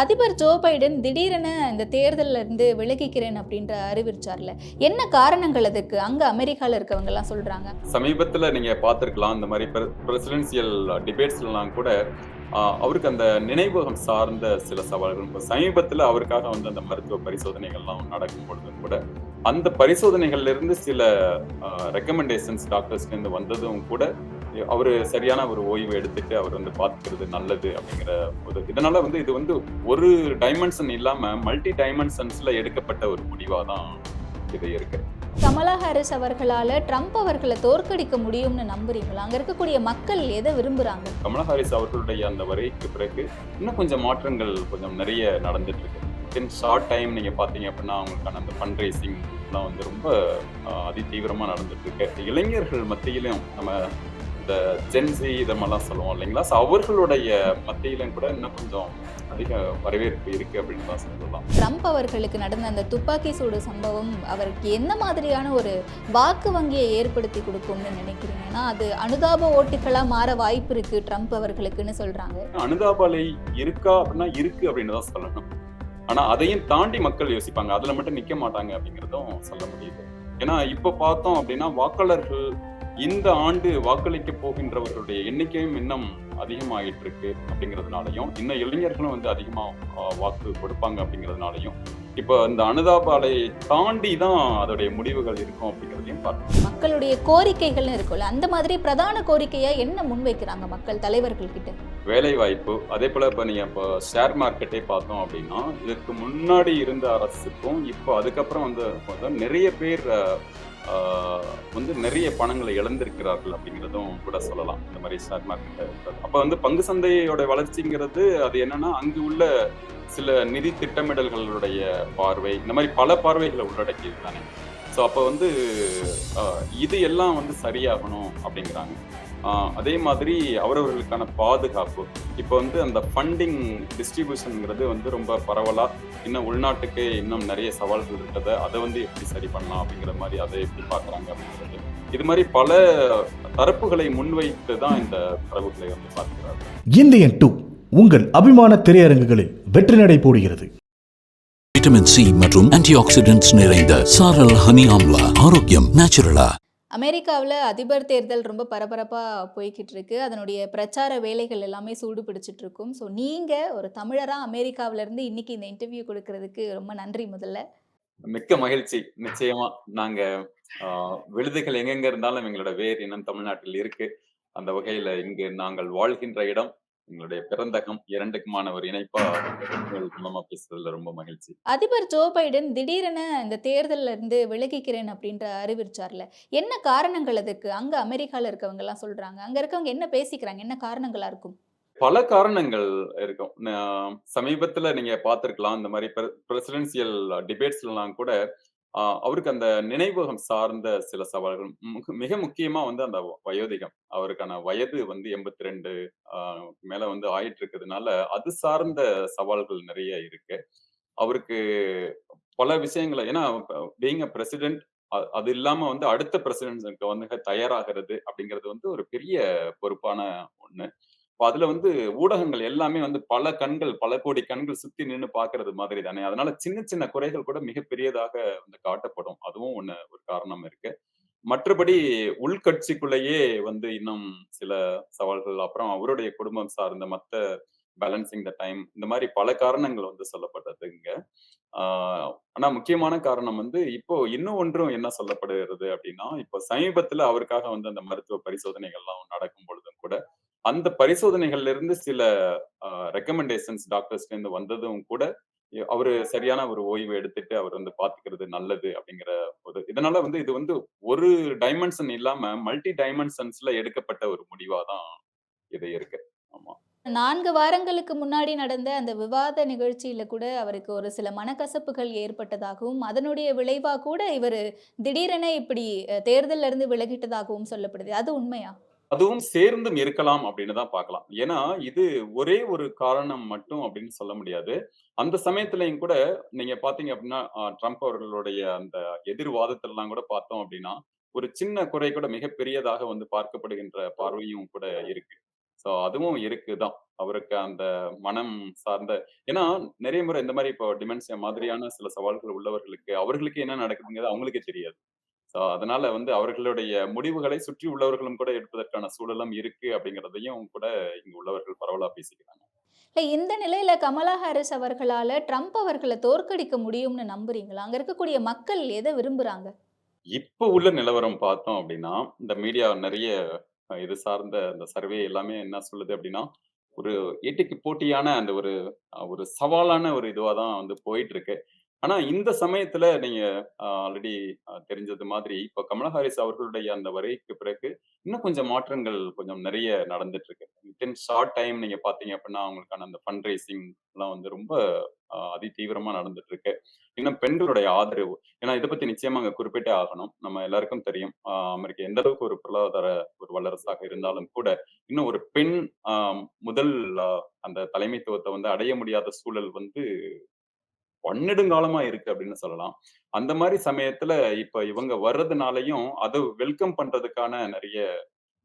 அதிபர் Joe Biden திடீரென இந்த தேர்தலில் இருந்து விலகிக்கிறேன் அப்படின்ற அறிவிச்சார்ல என்ன காரணங்கள் அதுக்கு? அங்க அமெரிக்கால இருக்கவங்க எல்லாம் சொல்றாங்க. சமீபத்துல நீங்க பார்த்துருக்கலாம் இந்த மாதிரி பிரசிடென்சியல் டிபேட்ஸ்லாம் கூட அவருக்கு அந்த நினைவகம் சார்ந்த சில சவால்கள். இப்ப சமீபத்துல அவருக்காக வந்து அந்த மருத்துவ பரிசோதனைகள்லாம் நடக்கும் பொழுதும் கூட அந்த பரிசோதனைகள்ல இருந்து சில ரெக்கமெண்டேஷன்ஸ் டாக்டர்ஸ்ல இருந்து வந்ததும் கூட அவரு சரியான ஒரு ஓய்வு எடுத்துட்டு அவர் வந்து பாத்துக்கிறது நல்லது அப்படிங்கிற ஒரு இதனால வந்து இது வந்து ஒரு டைமென்ஷன் இல்லாம மல்டி டைமென்ஷன்ஸ்ல எடுக்கப்பட்ட ஒரு முடிவா தான் இது இருக்கு. கமலா ஹாரிஸ் அவர்களால ட்ரம்ப் அவர்களை தோற்கடிக்க முடியும்னு நம்புறீங்களா? அங்க இருக்கக்கூடிய மக்கள் எதை விரும்புறாங்க? கமலா ஹாரிஸ் அவர்களுடைய அந்த வரைக்கு பிறகு இன்னும் கொஞ்சம் மாற்றங்கள் கொஞ்சம் நிறைய நடந்துட்டு இருக்கு. இன் ஷார்ட் டைம் நீங்க பாத்தீங்க அப்படின்னா அவங்களுக்கான அந்த ஃபண்ட் ரைசிங் எல்லாம் வந்து ரொம்ப ஆஹ், அதி தீவிரமா நடந்துட்டு இருக்கு. இளைஞர்கள் மத்தியிலும் நம்ம இந்த ஜென்சி இதமெல்லாம் சொல்லுவோம் இல்லைங்களா? ஸோ அவர்களுடைய மத்தியிலும் கூட இன்னும் கொஞ்சம் அதிக வரவேற்பு இருக்கு அப்படின்னு தான் சொல்லலாம். ட்ரம்ப் அவர்களுக்கு நடந்த அந்த துப்பாக்கி சூடு சம்பவம் அவருக்கு எந்த மாதிரியான ஒரு வாக்கு வங்கியை ஏற்படுத்தி கொடுக்கும்னு நினைக்கிறீங்க? ஏன்னா அது அனுதாப ஓட்டுகளா மாற வாய்ப்பு இருக்கு ட்ரம்ப் அவர்களுக்குன்னு சொல்றாங்க. அனுதாபாலை இருக்கா அப்படின்னா இருக்கு அப்படின்னு தான் சொல்லணும். ஆனா அதையும் தாண்டி மக்கள் யோசிப்பாங்க. அதுல மட்டும் நிக்க மாட்டாங்க அப்படிங்கறதும் சொல்ல முடியுது. ஏன்னா இப்ப பார்த்தோம் அப்படின்னா வாக்காளர்கள் இந்த ஆண்டு வாக்களிக்க போகின்றவர்களுடைய எண்ணிக்கையும் இன்னும் அதிகமாயிட்டு இருக்கு அப்படிங்கிறதுனாலையும் இன்னும் இளைஞர்களும் வந்து அதிகமா வாக்கு கொடுப்பாங்க அப்படிங்கிறதுனாலையும் இப்போ இந்த அனுதாபாலையை தாண்டி தான் அதோடைய முடிவுகள் இருக்கும் அப்படிங்கிறதையும் பார்க்கணும். மக்களுடைய கோரிக்கைகள்னு இருக்கும்ல அந்த மாதிரி பிரதான கோரிக்கையா என்ன முன்வைக்கிறாங்க மக்கள் தலைவர்கள் கிட்ட? வேலை வாய்ப்பு அதே போல இப்ப நீங்க இப்போ ஷேர் மார்க்கெட்டை பார்த்தோம் அப்படின்னா இதுக்கு முன்னாடி இருந்த அரசுக்கும் இப்போ அதுக்கப்புறம் வந்து நிறைய பேர் வந்து நிறைய பணங்களை இழந்திருக்கிறார்கள் அப்படிங்கிறதும் கூட சொல்லலாம். இந்த மாதிரி ஷேர் மார்க்கெட்டை அப்போ வந்து பங்கு சந்தையோட வளர்ச்சிங்கிறது அது என்னன்னா அங்கு உள்ள சில நிதி திட்டமிடல்களுடைய பார்வை இந்த மாதிரி பல பார்வைகளை உள்ளடக்கியது தானே. ஸோ அப்போ வந்து இது எல்லாம் வந்து சரியாகணும் அப்படிங்கிறாங்க. அதே மாதிரி அவரவர்களுக்கான பாதுகாப்பு. இப்போ வந்து அந்த ஃபண்டிங் டிஸ்ட்ரிபியூஷனுங்கிறது வந்து ரொம்ப பரவலா இன்னும் உள்நாட்டுக்கு இன்னும் நிறைய சவால்கள் இருக்கிறத அதை வந்து எப்படி சரி பண்ணலாம் அப்படிங்கிற மாதிரி அதை எப்படி பார்க்குறாங்க அப்படிங்கிறது. இது மாதிரி பல தரப்புகளை முன்வைத்து தான் இந்த தரவுகளை வந்து பார்க்கிறார்கள். இந்தியன் டூ உங்கள் அபிமான திரையரங்குகளில் வெற்றி நடை போடுகிறது. விட்டமின் சி மற்றும் ஆன்டிஆக்சிடென்ட்ஸ் நிறைந்த சாரல் ஹனி ஆம்லா ஆரோக்கியம் நேச்சுரலா அமெரிக்காவில் அதிபர் தேர்தல் ரொம்ப பரபரப்பாக போய்கிட்டு இருக்கு அதனுடைய பிரச்சார வேலைகள் எல்லாமே சூடு பிடிச்சிட்டு இருக்கும் ஸோ நீங்கள் ஒரு தமிழராக அமெரிக்காவிலேருந்து இன்னைக்கு இந்த இன்டர்வியூ கொடுக்கறதுக்கு ரொம்ப நன்றி முதல்ல. மிக்க மகிழ்ச்சி. நிச்சயமா நாங்க விழுதுகள் எங்கெங்க இருந்தாலும் எங்களோட வேர் இனம் தமிழ்நாட்டில் இருக்கு. அந்த வகையில இங்கு நாங்கள் வாழ்கின்ற இடம். எங்களுடைய பிறந்தகம் இரண்டுக்குமான ஒரு இணைப்பா மூலமா பேசுறதுல ரொம்ப மகிழ்ச்சி. அதிபர் ஜோ பைடன் திடீரென இந்த தேர்தல்ல இருந்து விலகிக்கிறேன் அப்படின்ற அறிவிச்சார்ல என்ன காரணங்கள் அதுக்கு? அங்க அமெரிக்கால இருக்கவங்க எல்லாம் சொல்றாங்க. அங்க இருக்கவங்க என்ன பேசிக்கிறாங்க? என்ன காரணங்களா இருக்கும்? பல காரணங்கள் இருக்கும். சமீபத்துல நீங்க பார்த்திருக்கலாம். இந்த மாதிரி பிரசிடென்சியல் டிபேட்ஸ்லாம் கூட அவருக்கு அந்த நினைவகம் சார்ந்த சில சவால்கள் மிக முக்கியமா வந்து அந்த வயோதிகம். அவருக்கான வயது வந்து எண்பத்தி ரெண்டு மேல வந்து ஆயிட்டு இருக்கிறதுனால அது சார்ந்த சவால்கள் நிறைய இருக்கு. அவருக்கு பல விஷயங்களை ஏன்னா பீங் அ பிரசிடென்ட் அது இல்லாம வந்து அடுத்த பிரசிடென்ட்க்கு வந்து தயாராகிறது அப்படிங்கிறது வந்து ஒரு பெரிய பொறுப்பான ஒண்ணு. இப்போ அதுல வந்து ஊடகங்கள் எல்லாமே வந்து பல கண்கள் பல கோடி கண்கள் சுத்தி நின்னு பாக்குறது மாதிரி தானே. அதனால சின்ன சின்ன குறைகள் கூட மிகப்பெரியதாக வந்து காட்டப்படும். அதுவும் ஒண்ணு ஒரு காரணம் இருக்கு. மற்றபடி உள்கட்சிக்குள்ளேயே வந்து இன்னும் சில சவால்கள் அப்புறம் அவருடைய குடும்பம் சார்ந்த மத்த பேலன்சிங் த டைம் இந்த மாதிரி பல காரணங்கள் வந்து சொல்லப்பட்டதுங்க ஆஹ் ஆனா முக்கியமான காரணம் வந்து இப்போ இன்னும் ஒன்றும் என்ன சொல்லப்படுகிறது அப்படின்னா இப்போ சமீபத்துல அவருக்காக வந்து அந்த மருத்துவ பரிசோதனைகள்லாம் நடக்கும் பொழுதும் கூட அந்த பரிசோதனைகள்ல இருந்து சில ரெக்கமெண்டேஷன்ஸ் டாக்டர்ஸ்ல இருந்து வந்ததும் கூட அவரு சரியான ஒரு ஓய்வு எடுத்துட்டு அவர் வந்து பாத்துக்கிறது நல்லது அப்படிங்கிற ஒரு இதனால வந்து இது வந்து ஒரு டைமென்ஷன் இல்லாம மல்டி டைமென்ஷன்ஸ்ல எடுக்கப்பட்ட ஒரு முடிவா தான் இது இருக்கு. ஆமா. நான்கு வாரங்களுக்கு முன்னாடி நடந்த அந்த விவாத நிகழ்ச்சியில கூட அவருக்கு ஒரு சில மனக்கசப்புகள் ஏற்பட்டதாகவும் அதனுடைய விளைவா கூட இவர் திடீரென இப்படி அஹ், தேர்தல்ல இருந்து விலகிட்டதாகவும் சொல்லப்படுது. அது உண்மையா? அதுவும் சேர்ந்தும் இருக்கலாம் அப்படின்னு தான் பார்க்கலாம் ஏன்னா இது ஒரே ஒரு காரணம் மட்டும் அப்படின்னு சொல்ல முடியாது அந்த சமயத்துலயும் கூட நீங்க பாத்தீங்க அப்படின்னா ட்ரம்ப் அவர்களுடைய அந்த எதிர்வாதத்திலாம் கூட பார்த்தோம் அப்படின்னா ஒரு சின்ன குறை கூட மிகப்பெரியதாக வந்து பார்க்கப்படுகின்ற பார்வையும் கூட இருக்கு ஸோ அதுவும் இருக்குதான். அவருக்கு அந்த மனம் சார்ந்த ஏன்னா நிறைய முறை இந்த மாதிரி இப்போ டிமென்ஷியா மாதிரியான சில சவால்கள் உள்ளவர்களுக்கு, அவர்களுக்கு என்ன நடக்குதுங்கிறது அவங்களுக்கே தெரியாது. ஸோ அதனால வந்து அவர்களுடைய முடிவுகளை சுற்றி உள்ளவர்களும் கூட எடுப்பதற்கான சூழலும் இருக்கு அப்படிங்கிறதையும் கூட இங்கு உள்ளவர்கள் பரவலா பேசிக்கிறாங்க. இல்ல இந்த நிலையில கமலா ஹாரிஸ் அவர்களால ட்ரம்ப் அவர்கள தோற்கடிக்க முடியும்னு நம்புறீங்களா? அங்க இருக்கக்கூடிய மக்கள் எத விரும்புறாங்க? இப்ப உள்ள நிலவரம் பார்த்தோம் அப்படின்னா, இந்த மீடியா நெறைய இது சார்ந்த அந்த சர்வே எல்லாமே என்ன சொல்லுது அப்படின்னா, ஒரு எட்டிக்கு போட்டியான அந்த ஒரு ஒரு சவாலான ஒரு இதுவா தான் வந்து போயிட்டுருக்கு. ஆனா இந்த சமயத்துல நீங்க ஆல்ரெடி தெரிஞ்சது மாதிரி, இப்ப கமலா ஹாரிஸ் அவர்களுடைய அந்த வரைக்கு பிறகு, இன்னும் கொஞ்சம் மாற்றங்கள் கொஞ்சம் நிறைய நடந்துட்டு இருக்கு. வித்தின் ஷார்ட் டைம் நீங்க பார்த்தீங்க அப்படின்னா, அவங்களுக்கான அந்த ஃபண்ட் ரைசிங் எல்லாம் வந்து ரொம்ப அதி தீவிரமா நடந்துட்டு இருக்கு. இன்னும் பெண்களுடைய ஆதரவு ஏன்னா இத பத்தி நிச்சயமா அங்க குறிப்பிட்டே ஆகணும். நம்ம எல்லாருக்கும் தெரியும். அ அமெரிக்கா எந்த அளவுக்கு ஒரு பொருளாதார ஒரு வல்லரசாக இருந்தாலும் கூட, இன்னும் ஒரு பெண் முதல் அந்த தலைமைத்துவத்தை வந்து அடைய முடியாத சூழல் வந்து பன்னெடுங்காலமா இருக்கு அப்படின்னு சொல்லலாம். அந்த மாதிரி சமயத்துல இப்ப இவங்க வர்றதுனாலையும் அதை வெல்கம் பண்றதுக்கான நிறைய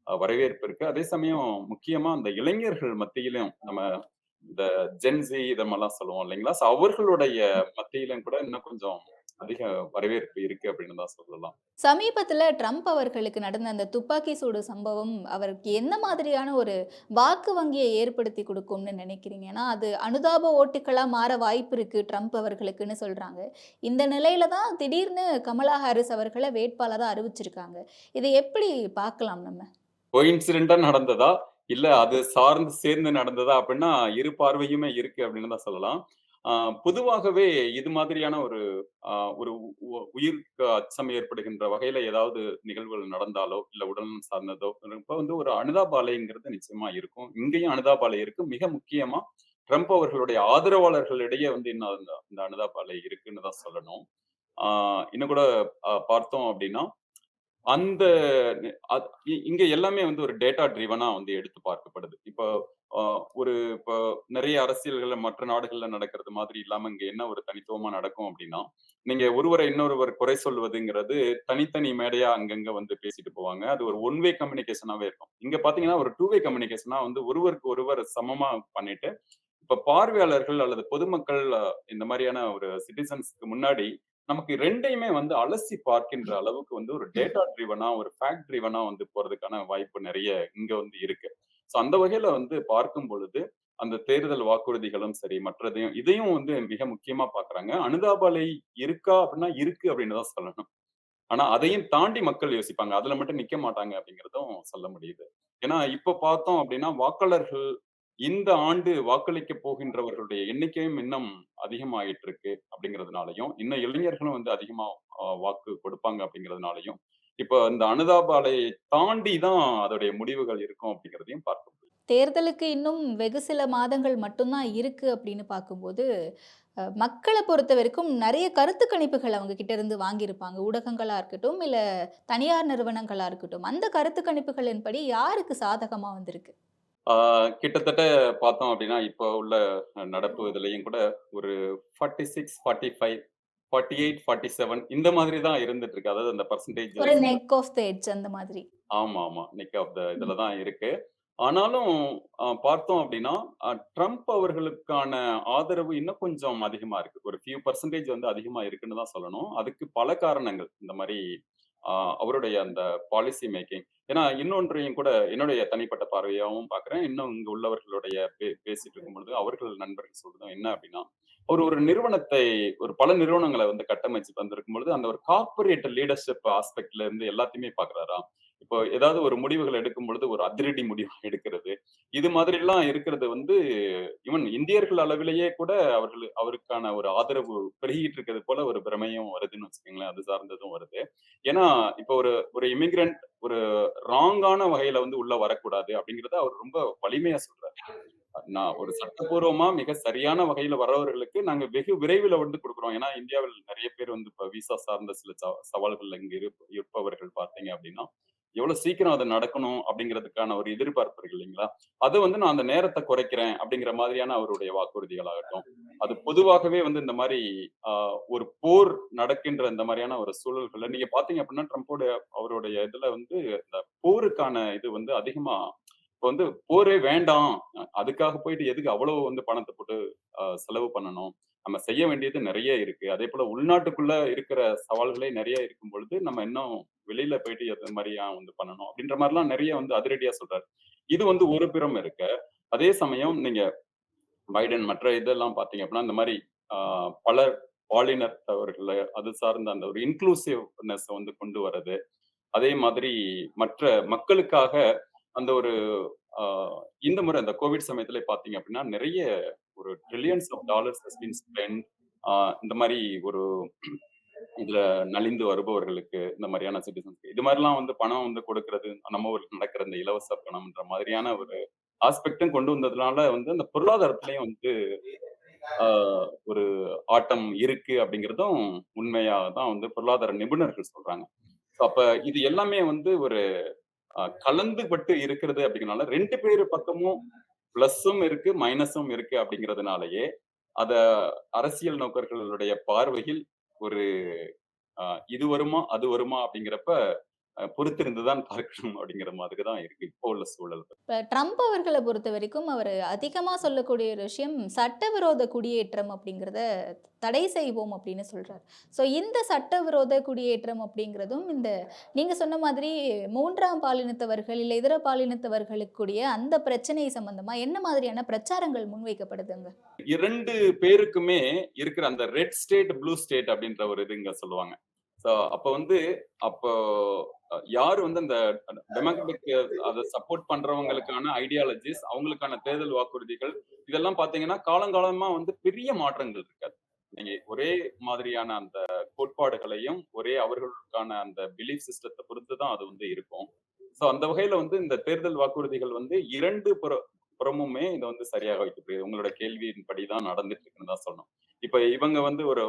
வரவேற்பு இருக்கு. அதே சமயம் முக்கியமா அந்த இளைஞர்கள் மத்தியிலும் நம்ம இந்த ஜென்சி இதெல்லாம் சொல்லுவோம் இல்லைங்களா? ஸோ அவர்களுடைய மத்தியிலும் கூட இன்னும் கொஞ்சம் அதிக வரவேற்பு இருக்கு அப்படின்னு தான் சொல்லலாம். சமீபத்துல ட்ரம்ப் அவர்களுக்கு நடந்த அந்த துப்பாக்கி சூடு சம்பவம் அவருக்கு என்ன மாதிரியான ஒரு வாக்கு வங்கிய ஏற்படுத்தி குடுக்கும்னு நினைக்கிறீங்க? ஏன்னா, அது அனுதாப ஓட்டுக்களா மாற வாய்ப்பு இருக்கு ட்ரம்ப் அவர்களுக்குன்னு சொல்றாங்க. இந்த நிலையில தான் திடீர்னு கமலா ஹாரிஸ் அவர்கள வேட்பாளரா அறிவிச்சிருக்காங்க. இத எப்படி பார்க்கலாம் நம்ம? கோயின்சிடென்ட்டா நடந்ததா? இல்ல அது சார்ந்து சேர்ந்து நடந்ததா? அப்படின்னா, இரு பார்வையுமே இருக்கு அப்படின்னு தான் சொல்லலாம். பொதுவாகவே இது மாதிரியான ஒரு ஒரு உயிர் உயிருக்கு அச்சம் ஏற்படுகின்ற வகையில ஏதாவது நிகழ்வுகள் நடந்தாலோ, இல்ல உடல்நலம் சார்ந்ததோ, இப்ப வந்து ஒரு அனுதாபாலைங்கிறது நிச்சயமா இருக்கும். இங்கேயும் அனுதாபாலை இருக்கு. மிக முக்கியமா ட்ரம்ப் அவர்களுடைய ஆதரவாளர்களிடையே வந்து இன்னும் அந்த அனுதாபாலை இருக்குன்னு தான் சொல்லணும். ஆ இன்னும் கூட பார்த்தோம் அப்படின்னா, அந்த இ இங்க எல்லாமே வந்து ஒரு டேட்டா ட்ரிவனா வந்து எடுத்து பார்க்கப்படுது. இப்போ ஒரு இப்போ நிறைய அரசியல்கள்ல மற்ற நாடுகள்ல நடக்கிறது மாதிரி இல்லாம, இங்க என்ன ஒரு தனித்துவமா நடக்கும் அப்படின்னா நீங்க ஒருவரை இன்னொருவர் குறை சொல்வதுங்கிறது தனித்தனி மேடையா அங்கங்க வந்து பேசிட்டு போவாங்க. அது ஒரு ஒன் வே கம்யூனிகேஷனாவே இருக்கும். இங்க பார்த்தீங்கன்னா, ஒரு டூ வே கம்யூனிகேஷனா வந்து ஒருவருக்கு ஒருவர் சமமா பண்ணிட்டு, இப்ப பார்வையாளர்கள் அல்லது பொதுமக்கள் இந்த மாதிரியான ஒரு சிட்டிசன்ஸ்க்கு முன்னாடி நமக்கு ரெண்டையுமே வந்து அலசி பார்க்கின்ற அளவுக்கு வந்து ஒரு டேட்டா ட்ரிவனா, ஒரு ஃபேக்ட் ட்ரிவனா வந்து போறதுக்கான வாய்ப்பு நிறைய இங்க வந்து இருக்கு. ஸோ அந்த வகையில வந்து பார்க்கும் பொழுது, அந்த தேர்தல் வாக்குறுதிகளும் சரி, மற்றதையும் இதையும் வந்து மிக முக்கியமா பாக்குறாங்க அனுதாபாலை இருக்கா? அப்படின்னா இருக்கு அப்படின்னு தான் சொல்லணும். ஆனா அதையும் தாண்டி மக்கள் யோசிப்பாங்க. அதுல மட்டும் நிக்க மாட்டாங்க அப்படிங்கறதும் சொல்ல முடியுது. ஏன்னா இப்ப பார்த்தோம் அப்படின்னா வாக்காளர்கள் இந்த ஆண்டு வாக்களிக்க போகின்றவர்களுடைய எண்ணிக்கையும் இன்னும் அதிகமாயிட்டு இருக்கு அப்படிங்கிறதுனாலையும் இன்னும் இளைஞர்களும் வந்து அதிகமா வாக்கு கொடுப்பாங்க அப்படிங்கிறதுனாலையும் இப்ப இந்த அனுதாபாலையை தாண்டி தான் அதோடைய முடிவுகள் இருக்கும் அப்படிங்கிறதையும் பார்க்க முடியும் தேர்தலுக்கு இன்னும் வெகு சில மாதங்கள் மட்டும்தான் இருக்கு அப்படின்னு பார்க்கும்போது, மக்களை பொறுத்த வரைக்கும் நிறைய கருத்து கணிப்புகள் அவங்க கிட்ட இருந்து வாங்கியிருப்பாங்க. ஊடகங்களா இருக்கட்டும், இல்ல தனியார் நிறுவனங்களா இருக்கட்டும். அந்த கருத்து கணிப்புகளின்படி யாருக்கு சாதகமா வந்திருக்கு? கிட்டத்தட்ட பார்த்தோம் அப்டின்னா, இப்ப உள்ள நடப்பு இதுலயும் கூட ஒரு 46, 45, 48, 47 இந்த மாதிரி தான் இருந்துட்டு இருக்கு. அதாவது அந்த பெர்சன்டேஜ் ஒரு. நெக் ஆஃப் த எட்ஜ் அந்த மாதிரி. ஆமா, ஆமா. Nick of the. இதுல தான் இருக்கு. ஆனாலும் பார்த்தோம் அப்டின்னா, அ ட்ரம்ப் அவர்களுக்கான ஆதரவு இன்னும் கொஞ்சம் அதிகமா இருக்கு. ஒரு ஃபியூ பெர்சன்டேஜ் வந்து அதிகமா இருக்குன்னு தான் சொல்லணும். அதுக்கு பல காரணங்கள். இந்த அ அவருடைய அந்த பாலிசி மேக்கிங். ஏன்னா இன்னொன்றையும் கூட என்னுடைய தனிப்பட்ட பார்வையாவும் பார்க்குறேன். இன்னும் இங்க உள்ளவர்களுடைய பே பேசிட்டு இருக்கும்பொழுது, அவர்கள் நண்பர்கள் சொல்றதும் என்ன அப்படின்னா அவர் ஒரு நிறுவனத்தை ஒரு பல நிறுவனங்களை வந்து கட்டமைச்சு தந்திருக்கும் பொழுது, அந்த ஒரு கார்ப்பரேட் லீடர்ஷிப் ஆஸ்பெக்ட்ல இருந்து எல்லாத்தையுமே பார்க்குறாராம். இப்போ ஏதாவது ஒரு முடிவுகள் எடுக்கும் பொழுது ஒரு அதிரடி முடிவு எடுக்கிறது. இது மாதிரி எல்லாம் இருக்கிறது வந்து ஈவன் இந்தியர்கள் அளவிலேயே கூட அவர்கள் அவருக்கான ஒரு ஆதரவு பெருகிட்டு இருக்கிறது போல ஒரு பிரமையும் வருதுன்னு வச்சுக்கோங்களேன். அது சார்ந்ததும் வருது. ஏன்னா, இப்போ ஒரு ஒரு இமிகிரண்ட் ஒரு ராங்கான வகையில வந்து உள்ள வரக்கூடாது அப்படிங்கறத அவர் ரொம்ப வலிமையா சொல்றாரு. நான் ஒரு சட்டப்பூர்வமா மிக சரியான வகையில வரவர்களுக்கு நாங்க வெகு விரைவில வந்து கொடுக்குறோம் ஏன்னா, இந்தியாவில் நிறைய பேர் வந்து இப்ப விசா சார்ந்த சில ச சவால்கள் இங்க இருப்பவர்கள் பார்த்தீங்க அப்படின்னா, எவ்வளவு சீக்கிரம் அது நடக்கணும் அப்படிங்கிறதுக்கான ஒரு எதிர்பார்ப்பு இருக்கு இல்லைங்களா? அதை வந்து நான் அந்த நேரத்தை குறைக்கிறேன் அப்படிங்கிற மாதிரியான அவருடைய வாக்குறுதிகளாகட்டும். அது பொதுவாகவே வந்து இந்த மாதிரி ஒரு போர் நடக்கின்ற இந்த மாதிரியான ஒரு சூழல்கள்ல நீங்க பாத்தீங்க அப்படின்னா, ட்ரம்போட அவருடைய இதுல வந்து இந்த போருக்கான இது வந்து அதிகமா இப்ப வந்து போரே வேண்டாம். அதுக்காக போயிட்டு எதுக்கு அவ்வளவு வந்து பணத்தை போட்டு செலவு பண்ணணும்? நம்ம செய்ய வேண்டியது நிறைய இருக்கு. அதே போல உள்நாட்டுக்குள்ள இருக்கிற சவால்களே நிறைய இருக்கும் பொழுது, நம்ம இன்னும் வெளியில போயிட்டு எது மாதிரி ஏன் வந்து பண்ணணும்? அப்படின்ற மாதிரிலாம் நிறைய வந்து அதிரடியா சொல்றாரு. இது வந்து ஒரு புறம் இருக்க, அதே சமயம் நீங்க பைடன் மற்ற இதெல்லாம் பார்த்தீங்க அப்படின்னா, இந்த மாதிரி பல பாலினத்தவர்களை அது சார்ந்த அந்த ஒரு இன்க்ளூசிவ்னஸ் வந்து கொண்டு வர்றது அதே மாதிரி மற்ற மக்களுக்காக அந்த ஒரு இந்த முறை அந்த கோவிட் சமயத்துல பார்த்தீங்க அப்படின்னா, நிறைய ஒரு trillions of dollars has been இந்த மாதிரி ஒரு இதுல நலிந்து வருபவர்களுக்கு, இந்த மாதிரியான சிட்டிசன்ஸ்க்கு இது மாதிரிலாம் வந்து பணம் வந்து கொடுக்கிறது, நம்ம ஒரு நடக்கிற இந்த இலவச பணம்ன்ற மாதிரியான ஒரு ஆஸ்பெக்டும் கொண்டு வந்ததுனால வந்து அந்த பொருளாதாரத்திலையும் வந்து ஒரு ஆட்டம் இருக்கு அப்படிங்கிறதும் உண்மையா தான் வந்து பொருளாதார நிபுணர்கள் சொல்றாங்க. அப்ப இது எல்லாமே வந்து ஒரு கலந்துபட்டு இருக்கிறது அப்படிங்கிறனால ரெண்டு பேரு பக்கமும் பிளஸ்ஸும் இருக்கு, மைனஸும் இருக்கு அப்படிங்கிறதுனாலயே, அத அரசியல் நோக்கர்களுடைய பார்வையில் ஒரு இது வருமா? அது வருமா? அப்படிங்கிறப்ப பொறுத்திருந்து தான் பார்க்கணும் அப்படிங்கிற மாதிரி தான் இருக்கு. இப்போ உள்ள சூழல். இப்ப ட்ரம்ப் அவர்கள பொறுத்தவரைக்கும் அவரு அதிகமா சொல்லக்கூடிய ஒரு விஷயம் சட்டவிரோத குடியேற்றம் அப்படிங்கிறத தடை செய்வோம் அப்படின்னு சொல்றாரு. ஸோ இந்த சட்டவிரோத குடியேற்றம் அப்படிங்கிறதும் இந்த நீங்க சொன்ன மாதிரி 3ஆம் பாலினத்தவர்கள், இல்ல இதர பாலினத்தவர்களுக்குடைய அந்த பிரச்சனை சம்பந்தமா என்ன மாதிரியான பிரச்சாரங்கள் முன்வைக்கப்படுதுங்க? 2 பேருக்குமே இருக்கிற அந்த ரெட் ஸ்டேட், ப்ளூ ஸ்டேட் அப்படின்ற ஒரு இது இங்க சொல்லுவாங்க. ஸோ அப்போ வந்து அப்போ யார் வந்து அந்த டெமோக்ராட்டிக் அதை சப்போர்ட் பண்றவங்களுக்கான ஐடியாலஜிஸ், அவங்களுக்கான தேர்தல் வாக்குறுதிகள், இதெல்லாம் பார்த்தீங்கன்னா, காலங்காலமா வந்து பெரிய மாற்றங்கள் இருக்காது. நீங்க ஒரே மாதிரியான அந்த கோட்பாடுகளையும், ஒரே அவர்களுக்கான அந்த பிலீஃப் சிஸ்டத்தை பொறுத்து தான் அது வந்து இருக்கும். ஸோ அந்த வகையில வந்து இந்த தேர்தல் வாக்குறுதிகள் வந்து இரண்டு புற புறமுமே இதை வந்து சரியாக வைக்கப்படுது. உங்களோட கேள்வியின்படி தான் நடந்துட்டு இருக்குன்னு தான் சொல்லணும். இப்ப இவங்க வந்து ஒரு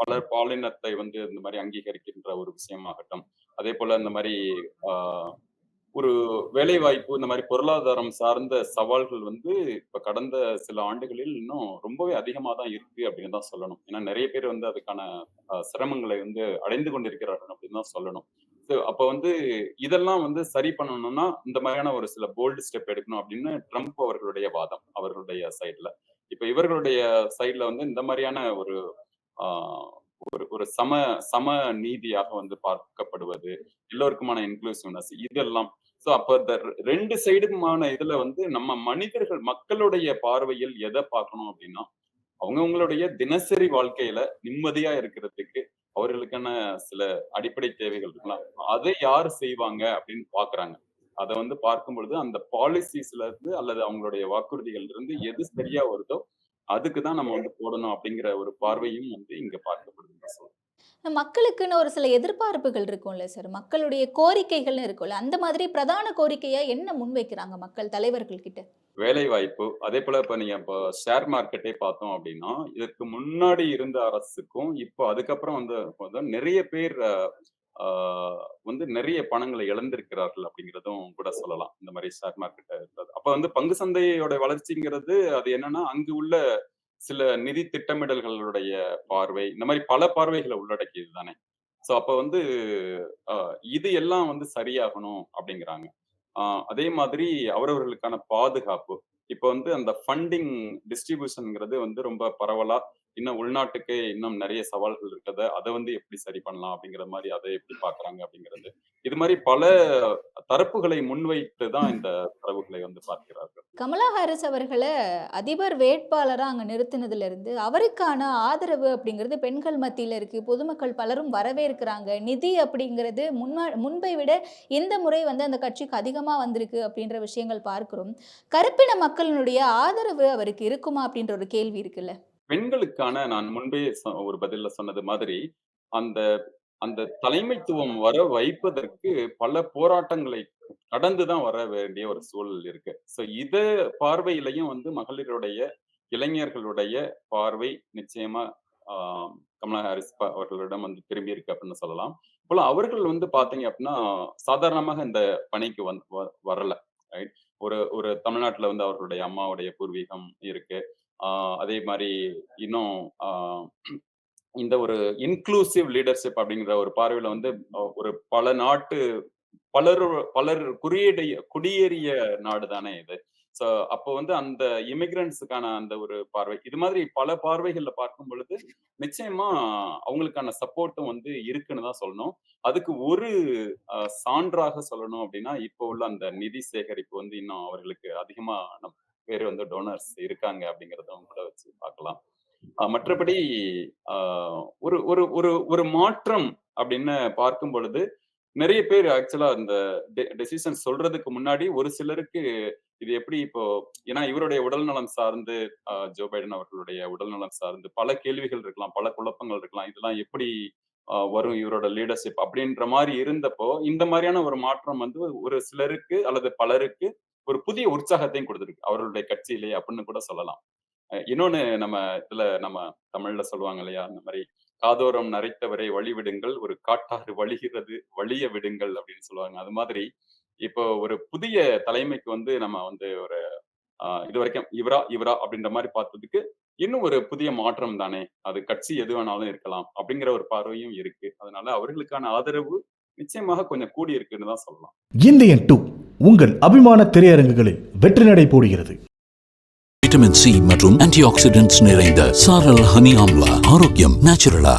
பலர் பாலினத்தை வந்து இந்த மாதிரி அங்கீகரிக்கின்ற ஒரு விஷயமாகட்டும், அதே போல இந்த மாதிரி ஒரு ஒரு வேலைவாய்ப்பு, இந்த மாதிரி பொருளாதாரம் சார்ந்த சவால்கள் வந்து இப்ப கடந்த சில ஆண்டுகளில் இன்னும் ரொம்பவே அதிகமா தான் இருக்கு அப்படின்னு தான் சொல்லணும். ஏன்னா நிறைய பேர் வந்து அதுக்கான சிரமங்களை வந்து அடைந்து கொண்டிருக்கிறார்கள் அப்படின்னு தான் சொல்லணும். அப்ப வந்து இதெல்லாம் வந்து சரி பண்ணணும்னா, இந்த மாதிரியான ஒரு சில போல்டு ஸ்டெப் எடுக்கணும் அப்படின்னு ட்ரம்ப் அவர்களுடைய வாதம். அவர்களுடைய சைட்ல. இப்ப இவர்களுடைய சைட்ல வந்து இந்த மாதிரியான ஒரு ஒரு ஒரு சம சம நீதியாக வந்து பார்க்கப்படுவது, எல்லோருக்குமான இன்க்ளூசிவ்னஸ் இதெல்லாம். ஸோ அப்ப இந்த 2 சைடுக்குமான இதுல வந்து நம்ம மனிதர்கள் மக்களுடைய பார்வையில் எதை பார்க்கணும் அப்படின்னா, அவங்கவங்களுடைய தினசரி வாழ்க்கையில நிம்மதியா இருக்கிறதுக்கு, அவர்களுக்கான சில அடிப்படை தேவைகள் இருக்கலாம். அதை யார் செய்வாங்க அப்படின்னு பாக்குறாங்க அத வந்து பார்க்கும் பொழுது அந்த பாலிசிஸ்ல இருந்து அல்லது அவங்களுடைய வாக்குறுதிகள்ல இருந்து எது சரியா வருதோ, அதுக்கு தான் நம்ம வந்து போடணும் அப்படிங்கிற ஒரு பார்வையும் வந்து இங்க பார்க்கப்படுதுன்னு சொல்லணும். மக்களுக்குன்னு ஒரு சில எதிர்பார்ப்புகள் இருக்கும்ல சார். மக்களுடைய கோரிக்கைகள்னு இருக்கும்ல. அந்த மாதிரி பிரதான கோரிக்கையா என்ன முன்வைக்கிறாங்க மக்கள் தலைவர்கள் கிட்ட? வேலைவாய்ப்பு, அதேபோல இப்ப நீங்க இப்ப ஷேர் மார்க்கெட்டே பார்த்தோம் அப்படின்னா, இதற்கு முன்னாடி இருந்த அரசுக்கும், இப்போ அதுக்கப்புறம் வந்து நெறைய பேர் வந்து நிறைய பணங்களை இழந்திருக்கிறார்கள் அப்படிங்கிறதும் கூட சொல்லலாம். இந்த மாதிரி ஷேர் மார்க்கெட்டை இருந்தது. அப்ப வந்து பங்கு சந்தையோட வளர்ச்சிங்கிறது அது என்னன்னா, அங்கு உள்ள சில நிதி திட்டமிடல்களுடைய பார்வை, இந்த மாதிரி பல பார்வைகளை உள்ளடக்கியது தானே. ஸோ அப்போ வந்து இது எல்லாம் வந்து சரியாகணும் அப்படிங்கிறாங்க. அதே மாதிரி அவரவர்களுக்கான பாதுகாப்பு. இப்போ வந்து அந்த ஃபண்டிங் டிஸ்ட்ரிபியூஷனுங்கிறது வந்து ரொம்ப பரவலாக இன்னும் உள்நாட்டுக்கு இன்னும் நிறைய சவால்கள் இருக்கிறத அதை வந்து எப்படி சரி பண்ணலாம் அப்படிங்கிற மாதிரி அதை எப்படி பார்க்குறாங்க அப்படிங்கிறது. இது மாதிரி பல தரப்புகளை முன்வைத்து தான் இந்த தரவுகளை வந்து பார்க்கிறார்கள். கமலா ஹாரிஸ் அவர்களை அதிபர் வேட்பாளராக அங்கே நிறுத்தினதுல இருந்து அவருக்கான ஆதரவு அப்படிங்கிறது பெண்கள் மத்தியில் இருக்கு. பொதுமக்கள் பலரும் வரவேற்கிறாங்க. நிதி அப்படிங்கிறது முன்னா முன்பை விட இந்த முறை வந்து அந்த கட்சிக்கு அதிகமாக வந்திருக்கு அப்படின்ற விஷயங்கள் பார்க்கிறோம். கருப்பின மக்களினுடைய ஆதரவு அவருக்கு இருக்குமா அப்படின்ற ஒரு கேள்வி இருக்குல்ல? பெண்களுக்கான நான் முன்பே சொ ஒரு பதில்ல சொன்னது மாதிரி, அந்த அந்த தலைமைத்துவம் வர வைப்பதற்கு பல போராட்டங்களை கடந்து தான் வர வேண்டிய ஒரு சூழல் இருக்கு. ஸோ இத பார்வையிலயும் வந்து மகளிருடைய, இளைஞர்களுடைய பார்வை நிச்சயமா ஆ கமலா ஹாரிஸ் ப அவர்களிடம் வந்து திரும்பி இருக்கு அப்படின்னு சொல்லலாம். இப்போலாம் அவர்கள் வந்து பார்த்தீங்க அப்படின்னா, சாதாரணமாக இந்த பணிக்கு வந் வ வரல. ரைட். ஒரு ஒரு தமிழ்நாட்டுல வந்து அவர்களுடைய அம்மாவுடைய பூர்வீகம் இருக்கு. அதே மாதிரி இன்னும் இந்த ஒரு இன்க்ளூசிவ் லீடர்ஷிப் அப்படிங்கிற ஒரு பார்வையில வந்து ஒரு பல நாட்டு பலர் பலர் குறியீடைய குடியேறிய நாடு தானே இது. சோ அப்போ வந்து அந்த இமிகிரண்ட்ஸுக்கான அந்த ஒரு பார்வை இது மாதிரி பல பார்வைகள்ல பார்க்கும் பொழுது நிச்சயமா அவங்களுக்கான சப்போர்ட்டும் வந்து இருக்குன்னு தான் சொல்லணும். அதுக்கு ஒரு சான்றாக சொல்லணும் அப்படின்னா இப்போ உள்ள அந்த நிதி சேகரிப்பு வந்து இன்னும் அவர்களுக்கு அதிகமா பேர் வந்து டோனர்ஸ் இருக்காங்க அப்படிங்கறதும் கூட வச்சு பார்க்கலாம். மற்றபடி ஒரு ஒரு ஒரு ஒரு மாற்றம் அப்படின்னு பார்க்கும் பொழுது நிறைய பேர் ஆக்சுவலா அந்த டெசிஷன் சொல்றதுக்கு முன்னாடி ஒரு சிலருக்கு இது எப்படி இப்போ ஏன்னா இவருடைய உடல் நலம் சார்ந்து அஹ், ஜோ பைடன் அவர்களுடைய உடல்நலம் சார்ந்து பல கேள்விகள் இருக்கலாம் பல குழப்பங்கள் இருக்கலாம். இதெல்லாம் எப்படி அஹ், வரும் இவரோட லீடர்ஷிப் அப்படின்ற மாதிரி இருந்தப்போ இந்த மாதிரியான ஒரு மாற்றம் வந்து ஒரு சிலருக்கு அல்லது பலருக்கு ஒரு புதிய உற்சாகத்தையும் கொடுத்துருக்கு. அவர்களுடைய கட்சியிலே அப்படின்னு கூட சொல்லலாம். இன்னொன்னு நம்ம இதுல நம்ம தமிழ்ல சொல்லுவாங்க இல்லையா? அந்த மாதிரி காதோரம் நரைத்தவரை வழி விடுங்கள் ஒரு காட்டாறு வழிகிறது வழிய விடுங்கள் அப்படின்னு சொல்லுவாங்க. அது மாதிரி இப்போ ஒரு புதிய தலைமைக்கு வந்து நம்ம வந்து ஒரு இது வரைக்கும் இவரா இவரா அப்படின்ற மாதிரி பார்த்ததுக்கு இன்னும் ஒரு புதிய மாற்றம் தானே. அது கட்சி எது வேணாலும் இருக்கலாம் அப்படிங்கிற ஒரு பார்வையும் இருக்கு. அதனால அவர்களுக்கான ஆதரவு நிச்சயமாக கொஞ்சம் கூடி இருக்குன்னு தான் சொல்லலாம். இந்தியன் டூ உங்கள் அபிமான திரையரங்குகளில் வெற்றி நடை போடுகிறது. விட்டமின் சி மற்றும் ஆன்டி ஆக்சிடென்ட்ஸ் நிறைந்த சாரல் ஹனி ஆம்லா. ஆரோக்கியம் நேச்சுரலா